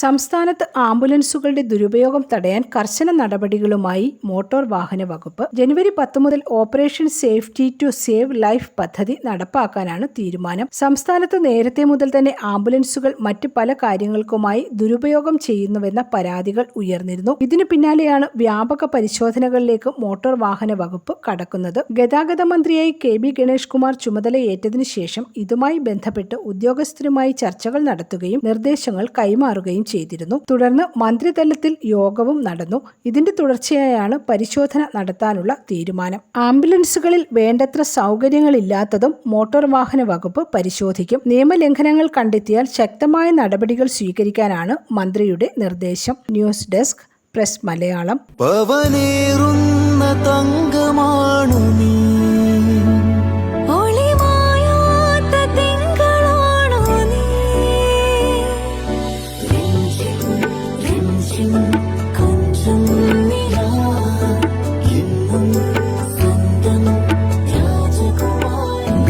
സംസ്ഥാനത്ത് ആംബുലൻസുകളുടെ ദുരുപയോഗം തടയാൻ കർശന നടപടികളുമായി മോട്ടോർ വാഹന വകുപ്പ് ജനുവരി പത്ത് മുതൽ operation safety to save life പദ്ധതി നടപ്പാക്കാനാണ് തീരുമാനം. സംസ്ഥാനത്ത് നേരത്തെ മുതൽ തന്നെ ആംബുലൻസുകൾ മറ്റ് പല കാര്യങ്ങൾക്കുമായി ദുരുപയോഗം ചെയ്യുന്നുവെന്ന പരാതികൾ ഉയർന്നിരുന്നു. ഇതിനു പിന്നാലെയാണ് വ്യാപക പരിശോധനകളിലേക്ക് മോട്ടോർ വാഹന വകുപ്പ് കടക്കുന്നത്. ഗതാഗത മന്ത്രിയായി കെ ബി ഗണേഷ് കുമാർ ചുമതലയേറ്റതിനു ശേഷം ഇതുമായി ബന്ധപ്പെട്ട് ഉദ്യോഗസ്ഥരുമായി ചർച്ചകൾ നടത്തുകയും നിർദ്ദേശങ്ങൾ കൈമാറുകയും ചെയ്തിരുന്നു. തുടർന്ന് മന്ത്രിതലത്തിൽ യോഗവും നടന്നു. ഇതിന്റെ തുടർച്ചയായാണ് പരിശോധന നടത്താനുള്ള തീരുമാനം. ആംബുലൻസുകളിൽ വേണ്ടത്ര സൗകര്യങ്ങളില്ലാത്തതും മോട്ടോർ വാഹന വകുപ്പ് പരിശോധിക്കും. നിയമലംഘനങ്ങൾ കണ്ടെത്തിയാൽ ശക്തമായ നടപടികൾ സ്വീകരിക്കാനാണ് മന്ത്രിയുടെ നിർദ്ദേശം. News desk press Malayalam. പവനേറുന്ന രാജകുമാരി